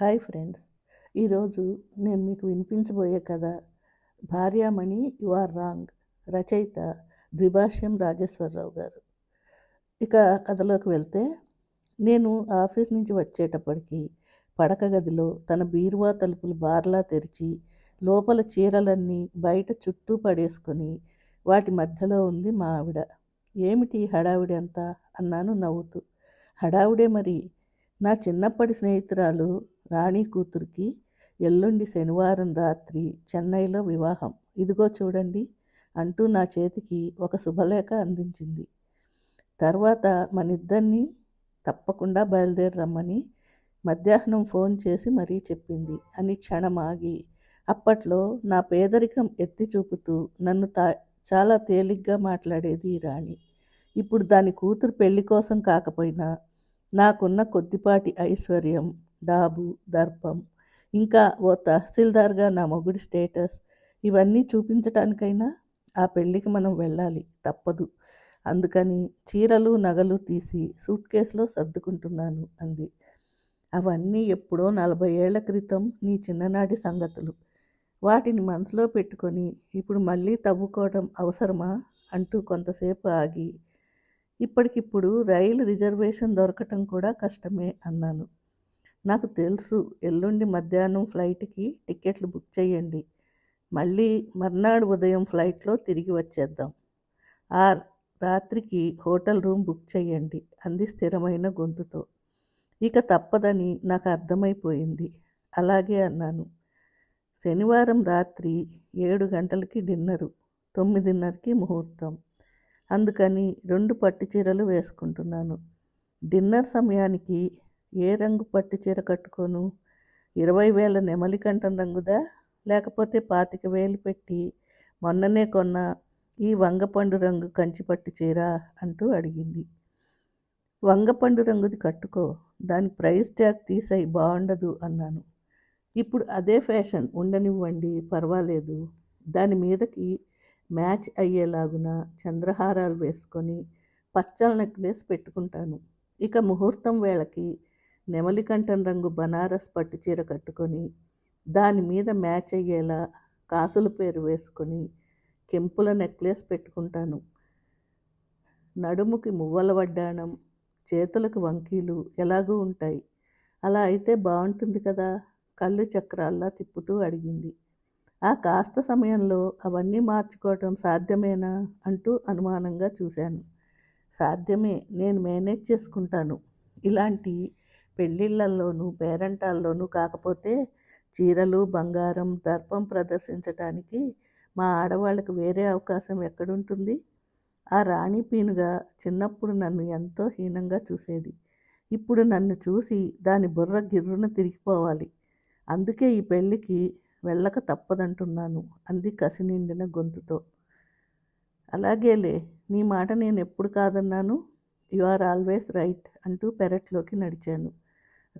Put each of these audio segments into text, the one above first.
Hi friends. ఈరోజు నేను మీకు వినిపించబోయే కథ భార్యామణి యు ఆర్ రాంగ్ రచయిత ద్విభాష్యం రాజేశ్వరరావు గారు. ఇక కథలోకి వెళ్తే నేను ఆఫీస్ నుంచి వచ్చేటప్పటికి పడక గదిలో తన బీరువా తలుపులు బార్లా తెరిచి లోపల చీరలన్నీ బయట చుట్టూ పడేసుకొని వాటి మధ్యలో ఉంది మా ఆవిడ. ఏమిటి హడావిడి అంతా? అన్నాను నవ్వుతూ. హడావిడే మరి. నా చిన్నప్పటి స్నేహితురాలు రాణి కూతురికి ఎల్లుండి శనివారం రాత్రి చెన్నైలో వివాహం. ఇదిగో చూడండి అంటూ నా చేతికి ఒక శుభలేఖ అందించింది. తర్వాత మనిద్దరినీ తప్పకుండా బయలుదేరి రమ్మని మధ్యాహ్నం ఫోన్ చేసి మరీ చెప్పింది. అని క్షణం ఆగి అప్పట్లో నా పేదరికం ఎత్తి చూపుతూ నన్ను తా చాలా తేలిగ్గా మాట్లాడేది రాణి. ఇప్పుడు దాని కూతురు పెళ్ళి కోసం కాకపోయినా నాకున్న కొద్దిపాటి ఐశ్వర్యం డాబు దర్పం ఇంకా ఓ తహసీల్దార్గా నా మొగుడి స్టేటస్ ఇవన్నీ చూపించటానికైనా ఆ పెళ్ళికి మనం వెళ్ళాలి. తప్పదు. అందుకని చీరలు నగలు తీసి సూట్ కేసులో సర్దుకుంటున్నాను అంది. అవన్నీ ఎప్పుడో నలభై ఏళ్ళ క్రితం నీ చిన్ననాటి సంగతులు. వాటిని మనసులో పెట్టుకొని ఇప్పుడు మళ్ళీ తవ్వుకోవడం అవసరమా? అంటూ కొంతసేపు ఆగి ఇప్పటికిప్పుడు రైలు రిజర్వేషన్ దొరకటం కూడా కష్టమే అన్నాను. నాకు తెలుసు ఎల్లుండి మధ్యాహ్నం ఫ్లైట్కి టికెట్లు బుక్ చేయండి. మళ్ళీ మర్నాడు ఉదయం ఫ్లైట్లో తిరిగి వచ్చేద్దాం. ఆ రాత్రికి హోటల్ రూమ్ బుక్ చేయండి అంది స్థిరమైన గొంతుతో. ఇక తప్పదని నాకు అర్థమైపోయింది. అలాగే అన్నాను. శనివారం రాత్రి ఏడు గంటలకి డిన్నరు తొమ్మిదిన్నరకి ముహూర్తం. అందుకని రెండు పట్టు చీరలు వేసుకుంటున్నాను. డిన్నర్ సమయానికి ఏ రంగు పట్టు చీర కట్టుకోను? ఇరవై వేల నెమలికంఠం రంగుదా? లేకపోతే పాతిక వేలు పెట్టి మొన్ననే కొన్న ఈ వంగపండు రంగు కంచి పట్టు చీర అంటూ అడిగింది. వంగపండు రంగుది కట్టుకో దాని ప్రైస్ ట్యాగ్ తీసాయి బాగుండదు అన్నాను. ఇప్పుడు అదే ఫ్యాషన్ ఉండనివ్వండి పర్వాలేదు. దాని మీదకి మ్యాచ్ అయ్యేలాగున చంద్రహారాలు వేసుకొని పచ్చల నెక్లెస్ పెట్టుకుంటాను. ఇక ముహూర్తం వేళకి నెమలికంఠం రంగు బనారస్ పట్టు చీర కట్టుకొని దాని మీద మ్యాచ్ అయ్యేలా కాసుల పేరు వేసుకొని కెంపుల నెక్లెస్ పెట్టుకుంటాను. నడుముకి మువ్వల వడ్డాణం చేతులకు వంకీలు ఎలాగూ ఉంటాయి. అలా అయితే బాగుంటుంది కదా? కళ్ళు చక్రాల్లా తిప్పుతూ అడిగింది. ఆ కాస్త సమయంలో అవన్నీ మార్చుకోవటం సాధ్యమేనా? అంటూ అనుమానంగా చూశాను. సాధ్యమే నేను మేనేజ్ చేసుకుంటాను. ఇలాంటి పెళ్ళిళ్ళల్లోనూ పేరంటాల్లోనూ కాకపోతే చీరలు బంగారం దర్పం ప్రదర్శించటానికి మా ఆడవాళ్ళకి వేరే అవకాశం ఎక్కడుంటుంది? ఆ రాణి పీనుగా చిన్నప్పుడు నన్ను ఎంతో హీనంగా చూసేది. ఇప్పుడు నన్ను చూసి దాని బుర్ర గిర్రున తిరిగిపోవాలి. అందుకే ఈ పెళ్ళికి వెళ్ళక తప్పదంటున్నాను అంది కసి నిండిన గొంతుతో. అలాగేలే నీ మాట నేను ఎప్పుడు కాదన్నాను? యు ఆర్ ఆల్వేస్ రైట్ అంటూ పెరట్లోకి నడిచాను.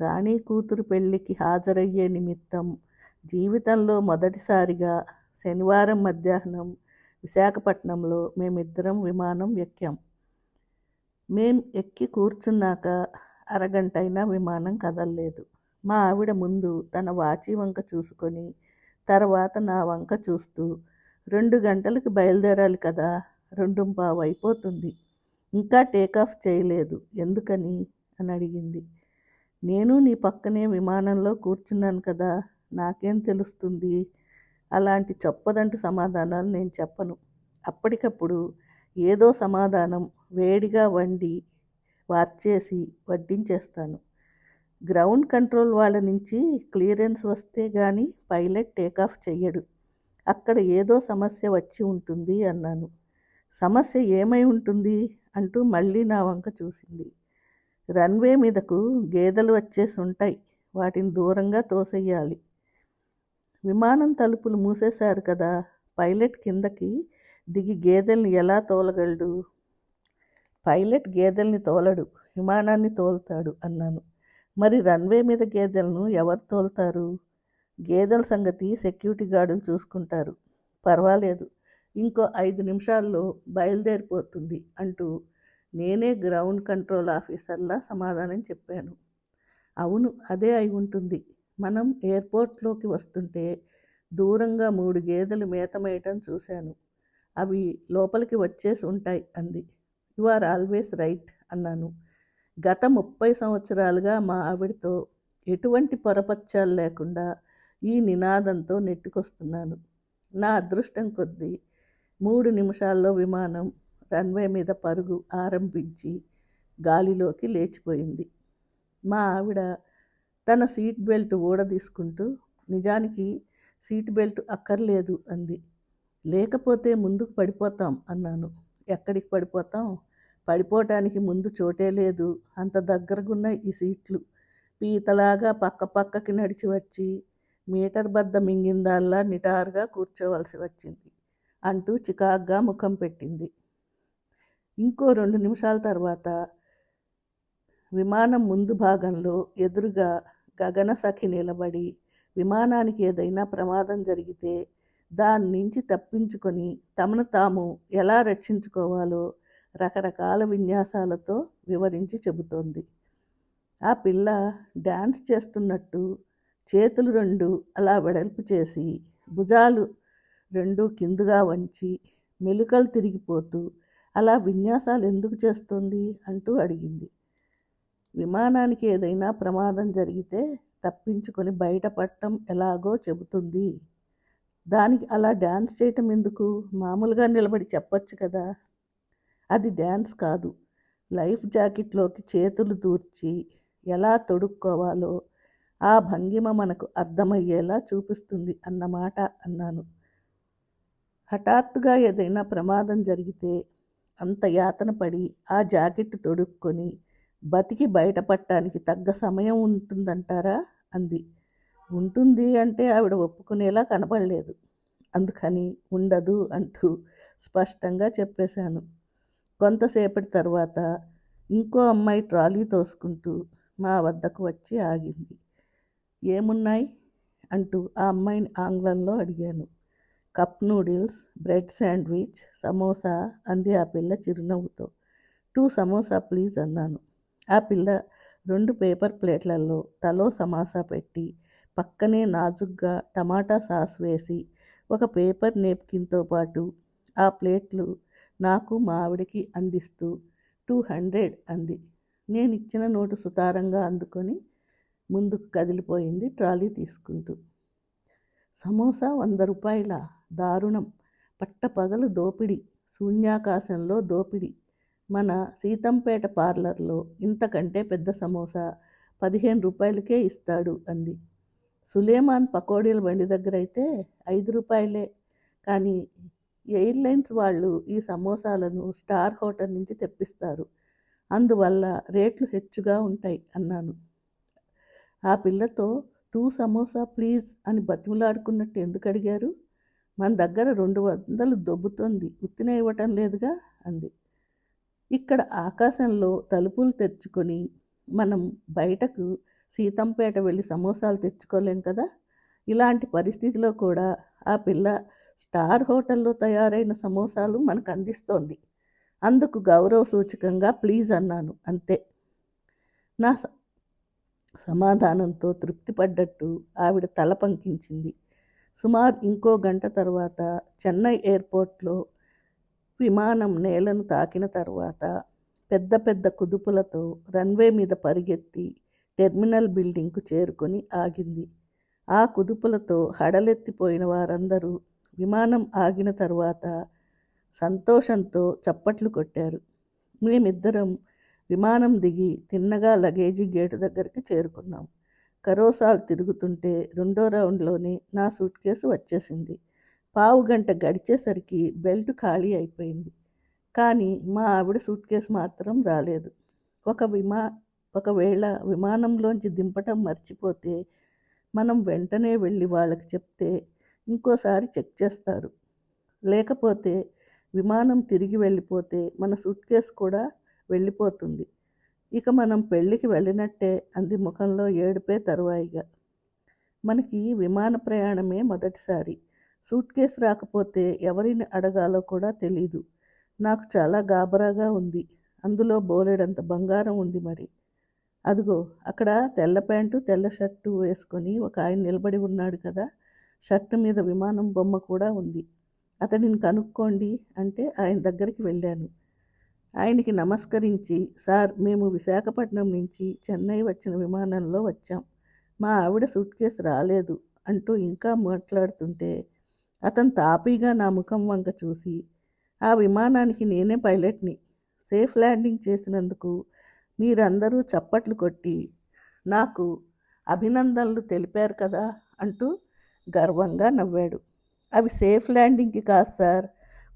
రాణి కూతురు పెళ్ళికి హాజరయ్యే నిమిత్తం జీవితంలో మొదటిసారిగా శనివారం మధ్యాహ్నం విశాఖపట్నంలో మేమిద్దరం విమానం ఎక్కాం. మేం ఎక్కి కూర్చున్నాక అరగంటైనా విమానం కదలలేదు. మా ఆవిడ ముందు తన వాచి వంక చూసుకొని తర్వాత నా వంక చూస్తూ రెండు గంటలకు బయలుదేరాలి కదా రెండు పావు అయిపోతుంది ఇంకా టేకాఫ్ చేయలేదు. ఎందుకని? అని అడిగింది. నేను నీ పక్కనే విమానంలో కూర్చున్నాను కదా నాకేం తెలుస్తుంది? అలాంటి చొప్పదంటు సమాధానాలు నేను చెప్పను. అప్పటికప్పుడు ఏదో సమాధానం వేడిగా వండి వార్చేసి వడ్డించేస్తాను. గ్రౌండ్ కంట్రోల్ వాళ్ళ నుంచి క్లియరెన్స్ వస్తే కానీ పైలట్ టేకాఫ్ చెయ్యడు. అక్కడ ఏదో సమస్య వచ్చి ఉంటుంది అన్నాను. సమస్య ఏమై ఉంటుంది అంటూ మళ్ళీ నా వంక చూసింది. రన్వే మీదకు గేదెలు వచ్చేసి ఉంటాయి. వాటిని దూరంగా తోసేయాలి. విమానం తలుపులు మూసేశారు కదా. పైలట్ కిందకి దిగి గేదెల్ని ఎలా తోలగలడు? పైలట్ గేదెల్ని తోలడు. విమానాన్ని తోలుతాడు అన్నాను. మరి రన్వే మీద గేదెలను ఎవరు తోలుతారు? గేదెల సంగతి సెక్యూరిటీ గార్డులు చూసుకుంటారు. పర్వాలేదు. ఇంకో ఐదు నిమిషాల్లో బయలుదేరిపోతుంది అంటూ నేనే గ్రౌండ్ కంట్రోల్ ఆఫీసర్లా సమాధానం చెప్పాను. అవును అదే అయి ఉంటుంది. మనం ఎయిర్పోర్ట్లోకి వస్తుంటే దూరంగా మూడు గేదెలు మేతమేయటం చూశాను. అవి లోపలికి వచ్చేసి ఉంటాయి అంది. యు ఆర్ ఆల్వేస్ రైట్ అన్నాను. గత ముప్పై సంవత్సరాలుగా మా ఆవిడతో ఎటువంటి పొరపచ్చాలు లేకుండా ఈ నినాదంతో నెట్టుకొస్తున్నాను. నా అదృష్టం కొద్దీ మూడు నిమిషాల్లో విమానం రన్వే మీద పరుగు ఆరంభించి గాలిలోకి లేచిపోయింది. మా ఆవిడ తన సీట్ బెల్ట్ ఊడదీసుకుంటూ నిజానికి సీట్ బెల్ట్ అక్కర్లేదు అంది. లేకపోతే ముందుకు పడిపోతాం అన్నాను. ఎక్కడికి పడిపోతాం? పడిపోవటానికి ముందు చోటే లేదు. అంత దగ్గరగున్న ఈ సీట్లు. పీతలాగా పక్క పక్కకి నడిచి వచ్చి మీటర్ బద్ద మింగిందాల్లా నిటారుగా కూర్చోవలసి వచ్చింది అంటూ చికాగ్గా ముఖం పెట్టింది. ఇంకో రెండు నిమిషాల తర్వాత విమానం ముందు భాగంలో ఎదురుగా గగనసఖి నిలబడి విమానానికి ఏదైనా ప్రమాదం జరిగితే దాని నుంచి తప్పించుకొని తమను తాము ఎలా రక్షించుకోవాలో రకరకాల విన్యాసాలతో వివరించి చెబుతోంది. ఆ పిల్ల డ్యాన్స్ చేస్తున్నట్టు చేతులు రెండు అలా వెడల్పు చేసి భుజాలు రెండు కిందుగా వంచి మెలుకలు తిరిగిపోతూ అలా విన్యాసాలు ఎందుకు చేస్తుంది అంటూ అడిగింది. విమానానికి ఏదైనా ప్రమాదం జరిగితే తప్పించుకొని బయటపడటం ఎలాగో చెబుతుంది. దానికి అలా డ్యాన్స్ చేయటం ఎందుకు? మామూలుగా నిలబడి చెప్పొచ్చు కదా. అది డ్యాన్స్ కాదు. లైఫ్ జాకెట్లోకి చేతులు దూర్చి ఎలా తొడుక్కోవాలో ఆ భంగిమ మనకు అర్థమయ్యేలా చూపిస్తుంది అన్నమాట అన్నాను. హఠాత్తుగా ఏదైనా ప్రమాదం జరిగితే అంత యాతన పడి ఆ జాకెట్ తొడుక్కొని బతికి బయటపడటానికి తగ్గ సమయం ఉంటుందంటారా? అంది. ఉంటుంది అంటే ఆవిడ ఒప్పుకునేలా కనపడలేదు. అందుకని ఉండదు అంటూ స్పష్టంగా చెప్పేశాను. కొంతసేపటి తర్వాత ఇంకో అమ్మాయి ట్రాలీ తోసుకుంటూ మా వద్దకు వచ్చి ఆగింది. ఏమున్నాయి? అంటూ ఆ అమ్మాయిని ఆంగ్లంలో అడిగాను. Cup noodles bread sandwich samosa అంది ఆ పిల్ల చిరునవ్వుతో. టూ సమోసా ప్లీజ్ అన్నాను. ఆ పిల్ల రెండు పేపర్ ప్లేట్లలో తలో సమాసా పెట్టి పక్కనే నాజుగ్గా టమాటా సాస్ వేసి ఒక పేపర్ నేప్కిన్తో పాటు ఆ ప్లేట్లు నాకు మా ఆవిడకి అందిస్తూ టూ హండ్రెడ్ అంది. నేను ఇచ్చిన నోటు సుతారంగా అందుకొని ముందుకు కదిలిపోయింది ట్రాలీ తీసుకుంటూ. సమోసా వంద రూపాయల? దారుణం. పట్టపగలు దోపిడి శూన్యాకాశంలో దోపిడి. మన సీతంపేట పార్లర్లో ఇంతకంటే పెద్ద సమోసా పదిహేను రూపాయలకే ఇస్తాడు అంది. సులేమాన్ పకోడీల బండి దగ్గర అయితే ఐదు రూపాయలే. కానీ ఎయిర్లైన్స్ వాళ్ళు ఈ సమోసాలను స్టార్ హోటల్ నుంచి తెప్పిస్తారు. అందువల్ల రేట్లు హెచ్చుగా ఉంటాయి అన్నాను. ఆ పిల్లతో టూ సమోసా ప్లీజ్ అని బతిమలాడుకున్నట్టు ఎందుకు అడిగారు? మన దగ్గర రెండు వందలు దొబ్బుతోంది. ఉత్తిన ఇవ్వటం లేదుగా? అంది. ఇక్కడ ఆకాశంలో తలుపులు తెచ్చుకొని మనం బయటకు సీతంపేట వెళ్ళి సమోసాలు తెచ్చుకోలేం కదా? ఇలాంటి పరిస్థితిలో కూడా ఆ పిల్ల స్టార్ హోటల్లో తయారైన సమోసాలు మనకు అందిస్తోంది. అందుకు గౌరవ సూచకంగా ప్లీజ్ అన్నాను. అంతే. నా స- సమాధానంతో తృప్తిపడ్డట్టు ఆవిడ తల పంకించింది. సుమారు ఇంకో గంట తర్వాత చెన్నై ఎయిర్పోర్ట్లో విమానం నేలను తాకిన తర్వాత పెద్ద పెద్ద కుదుపులతో రన్వే మీద పరిగెత్తి టెర్మినల్ బిల్డింగ్కు చేరుకొని ఆగింది. ఆ కుదుపులతో హడలెత్తిపోయిన వారందరూ విమానం ఆగిన తర్వాత సంతోషంతో చప్పట్లు కొట్టారు. మేమిద్దరం విమానం దిగి తిన్నగా లగేజీ గేటు దగ్గరికి చేరుకున్నాం. కరోసాలు తిరుగుతుంటే రెండో రౌండ్లోనే నా సూట్ కేసు వచ్చేసింది. పావు గంట గడిచేసరికి బెల్ట్ ఖాళీ అయిపోయింది. కానీ మా ఆవిడ సూట్ కేసు మాత్రం రాలేదు. ఒక విమా ఒకవేళ విమానంలోంచి దింపటం మర్చిపోతే మనం వెంటనే వెళ్ళి వాళ్ళకి చెప్తే ఇంకోసారి చెక్ చేస్తారు. లేకపోతే విమానం తిరిగి వెళ్ళిపోతే మన సూట్ కేసు కూడా వెళ్ళిపోతుంది. ఇక మనం పెళ్ళికి వెళ్ళినట్టే అంది ముఖంలో ఏడుపే తరువాయిగా. మనకి విమాన ప్రయాణమే మొదటిసారి. సూట్ కేసు రాకపోతే ఎవరిని అడగాలో కూడా తెలీదు. నాకు చాలా గాబరాగా ఉంది. అందులో బోలెడంత బంగారం ఉంది మరి. అదిగో అక్కడ తెల్ల ప్యాంటు తెల్ల షర్టు వేసుకొని ఒక ఆయన నిలబడి ఉన్నాడు కదా. షర్టు మీద విమానం బొమ్మ కూడా ఉంది. అతడిని కనుక్కోండి అంటే ఆయన దగ్గరికి వెళ్ళాను. ఆయనకి నమస్కరించి సార్ మేము విశాఖపట్నం నుంచి చెన్నై వచ్చిన విమానంలో వచ్చాం. మా ఆవిడ సూట్ కేసు రాలేదు అంటూ ఇంకా మాట్లాడుతుంటే అతను తాపీగా నా ముఖం వంక చూసి ఆ విమానానికి నేనే పైలట్ని. సేఫ్ ల్యాండింగ్ చేసినందుకు మీరందరూ చప్పట్లు కొట్టి నాకు అభినందనలు తెలిపారు కదా అంటూ గర్వంగా నవ్వాడు. అవి సేఫ్ ల్యాండింగ్కి కాదు సార్.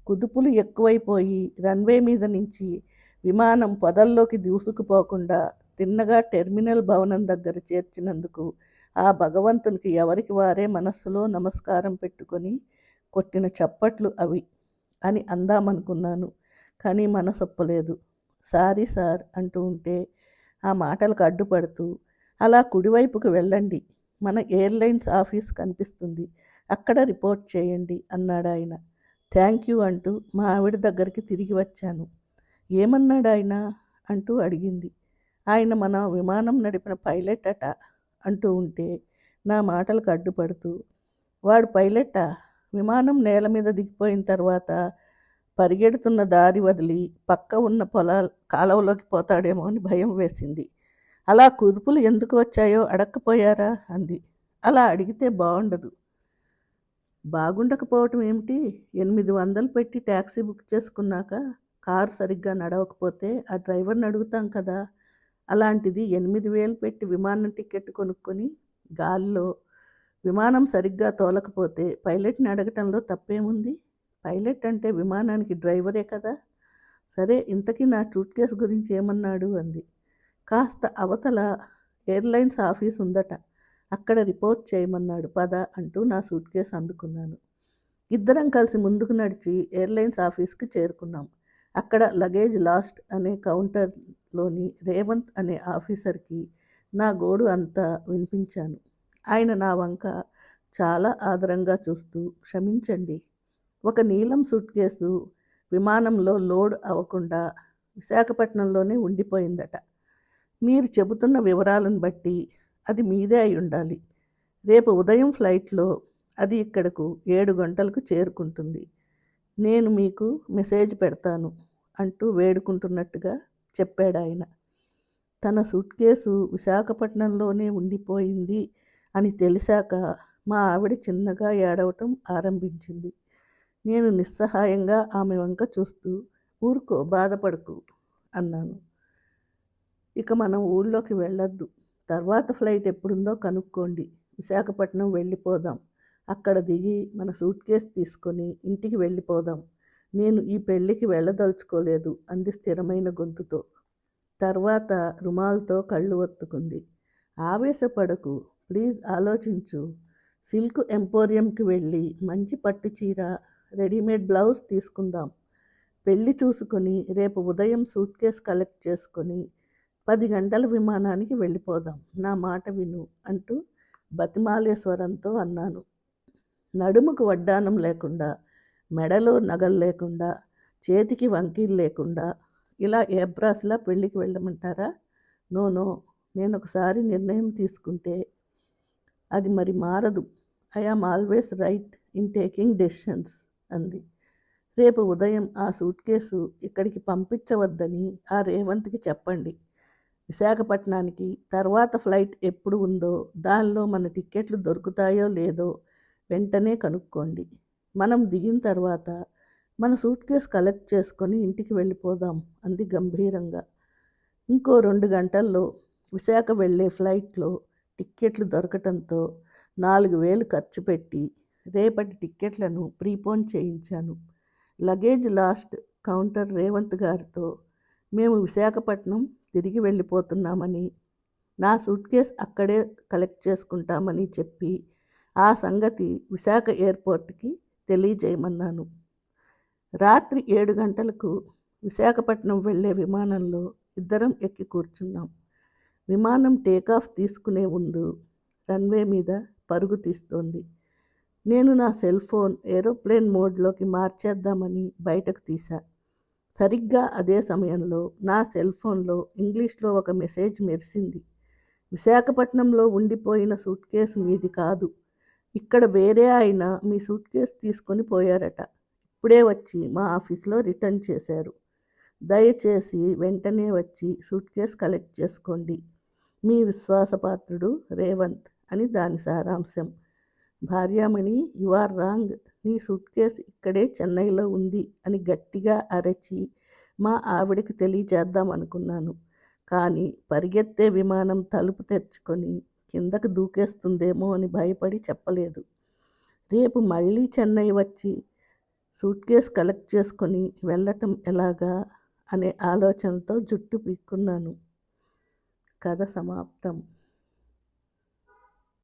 కుదుపులు ఎక్కువైపోయి రన్వే మీద నుంచి విమానం పొదల్లోకి దూసుకుపోకుండా తిన్నగా టెర్మినల్ భవనం దగ్గర చేర్చినందుకు ఆ భగవంతునికి ఎవరికి వారే మనస్సులో నమస్కారం పెట్టుకొని కొట్టిన చప్పట్లు అవి అని అందామనుకున్నాను. కానీ మనసొప్పలేదు. సారీ సార్ అంటూ ఉంటే ఆ మాటలకు అడ్డుపడుతూ అలా కుడివైపుకు వెళ్ళండి. మన ఎయిర్లైన్స్ ఆఫీస్ కనిపిస్తుంది. అక్కడ రిపోర్ట్ చేయండి అన్నాడు ఆయన థ్యాంక్ యూ అంటూ మా ఆవిడ దగ్గరికి తిరిగి వచ్చాను. ఏమన్నాడు ఆయన అంటూ అడిగింది. ఆయన మన విమానం నడిపిన పైలట్ అట అంటూ ఉంటే నా మాటలకు అడ్డుపడుతూ వాడు పైలట్టా విమానం నేల మీద దిగిపోయిన తర్వాత పరిగెడుతున్న దారి వదిలి పక్క ఉన్న పొలాల కాలువలోకి పోతాడేమో అని భయం వేసింది. అలా కుదుపులు ఎందుకు వచ్చాయో అడక్కపోయారా? అంది. అలా అడిగితే బాగుండదు బాగుండకపోవటం ఏమిటి? ఎనిమిది వందలు పెట్టి ట్యాక్సీ బుక్ చేసుకున్నాక కారు సరిగ్గా నడవకపోతే ఆ డ్రైవర్ని అడుగుతాం కదా. అలాంటిది ఎనిమిది వేలు పెట్టి విమానం టికెట్ కొనుక్కొని గాలిలో విమానం సరిగ్గా తోలకపోతే పైలట్ని అడగటంలో తప్పేముంది? పైలట్ అంటే విమానానికి డ్రైవరే కదా. సరే ఇంతకీ నా సూట్ కేసు గురించి ఏమన్నాడు? అంది. కాస్త అవతల ఎయిర్లైన్స్ ఆఫీస్ ఉందట. అక్కడ రిపోర్ట్ చేయమన్నాడు. పద అంటూ నా సూట్ కేసు అందుకున్నాను. ఇద్దరం కలిసి ముందుకు నడిచి ఎయిర్లైన్స్ ఆఫీస్కి చేరుకున్నాం. అక్కడ లగేజ్ లాస్ట్ అనే కౌంటర్లోని రేవంత్ అనే ఆఫీసర్కి నా గోడు అంతా వినిపించాను. ఆయన నా వంక చాలా ఆదరంగా చూస్తూ క్షమించండి. ఒక నీలం సూట్ కేసు విమానంలో లోడ్ అవ్వకుండా విశాఖపట్నంలోనే ఉండిపోయిందట. మీరు చెబుతున్న వివరాలను బట్టి అది మీదే అయి ఉండాలి. రేపు ఉదయం ఫ్లైట్లో అది ఇక్కడకు ఏడు గంటలకు చేరుకుంటుంది. నేను మీకు మెసేజ్ పెడతాను అంటూ వేడుకుంటున్నట్టుగా చెప్పాడు ఆయన. తన సూట్ కేసు విశాఖపట్నంలోనే ఉండిపోయింది అని తెలిసాక మా ఆవిడ చిన్నగా ఏడవటం ఆరంభించింది. నేను నిస్సహాయంగా ఆమె వంక చూస్తూ ఊరుకో బాధపడకు అన్నాను. ఇక మనం ఊళ్ళోకి వెళ్ళొద్దు. తర్వాత ఫ్లైట్ ఎప్పుడుందో కనుక్కోండి. విశాఖపట్నం వెళ్ళిపోదాం. అక్కడ దిగి మన సూట్ కేసు తీసుకొని ఇంటికి వెళ్ళిపోదాం. నేను ఈ పెళ్ళికి వెళ్ళదలుచుకోలేదు అంది స్థిరమైన గొంతుతో. తర్వాత రుమాల్తో కళ్ళు ఒత్తుకుంది. ఆవేశపడకు ప్లీజ్ ఆలోచించు. సిల్క్ ఎంపోరియంకి వెళ్ళి మంచి పట్టు చీర రెడీమేడ్ బ్లౌజ్ తీసుకుందాం. పెళ్ళి చూసుకొని రేపు ఉదయం సూట్ కేస్ కలెక్ట్ చేసుకొని పది గంటల విమానానికి వెళ్ళిపోదాం. నా మాట విను అంటూ బతిమాలేశ్వరంతో అన్నాను. నడుముకు వడ్డానం లేకుండా మెడలో నగలు లేకుండా చేతికి వంకీలు లేకుండా ఇలా ఏబ్రాస్లా పెళ్ళికి వెళ్ళమంటారా? నోనో నేను ఒకసారి నిర్ణయం తీసుకుంటే అది మరి మారదు. I am always right in taking decisions అంది. రేపు ఉదయం ఆ సూట్ కేసు ఇక్కడికి పంపించవద్దని ఆ రేవంత్కి చెప్పండి. విశాఖపట్నానికి తర్వాత ఫ్లైట్ ఎప్పుడు ఉందో దానిలో మన టిక్కెట్లు దొరుకుతాయో లేదో వెంటనే కనుక్కోండి. మనం దిగిన తర్వాత మన సూట్ కేసు కలెక్ట్ చేసుకొని ఇంటికి వెళ్ళిపోదాం అంది గంభీరంగా. ఇంకో రెండు గంటల్లో విశాఖ వెళ్ళే ఫ్లైట్లో టిక్కెట్లు దొరకటంతో నాలుగు వేలు ఖర్చు పెట్టి రేపటి టిక్కెట్లను ప్రీపోన్ చేయించాను. లగేజ్ లాస్ట్ కౌంటర్ రేవంత్ గారితో మేము విశాఖపట్నం తిరిగి వెళ్ళిపోతున్నామని నా సూట్ కేస్ అక్కడే కలెక్ట్ చేసుకుంటామని చెప్పి ఆ సంగతి విశాఖ ఎయిర్పోర్ట్కి తెలియజేయమన్నాను. రాత్రి ఏడు గంటలకు విశాఖపట్నం వెళ్ళే విమానంలో ఇద్దరం ఎక్కి కూర్చున్నాం. విమానం టేకాఫ్ తీసుకునే ముందు రన్వే మీద పరుగు తీస్తోంది. నేను నా సెల్ ఫోన్ ఏరోప్లేన్ మోడ్లోకి మార్చేద్దామని బయటకు తీశా. సరిగ్గా అదే సమయంలో నా సెల్ ఫోన్లో ఇంగ్లీష్లో ఒక మెసేజ్ మెరిసింది. విశాఖపట్నంలో ఉండిపోయిన సూట్ కేసు మీది కాదు. ఇక్కడ వేరే ఆయన మీ సూట్ కేసు తీసుకొని పోయారట. ఇప్పుడే వచ్చి మా ఆఫీస్లో రిటర్న్ చేశారు. దయచేసి వెంటనే వచ్చి సూట్ కేసు కలెక్ట్ చేసుకోండి. మీ విశ్వాసపాత్రుడు రేవంత్ అని దాని సారాంశం. భార్యామణి యు ఆర్ రాంగ్. నీ సూట్ కేసు ఇక్కడే చెన్నైలో ఉంది అని గట్టిగా అరచి మా ఆవిడకి తెలియజేద్దాం అనుకున్నాను. కానీ పరిగెత్తే విమానం తలుపు తెరుచుకొని కిందకు దూకేస్తుందేమో అని భయపడి చెప్పలేదు. రేపు మళ్ళీ చెన్నై వచ్చి సూట్ కేస్ కలెక్ట్ చేసుకొని వెళ్ళటం ఎలాగా అనే ఆలోచనతో జుట్టు పీక్కున్నాను. కథ సమాప్తం.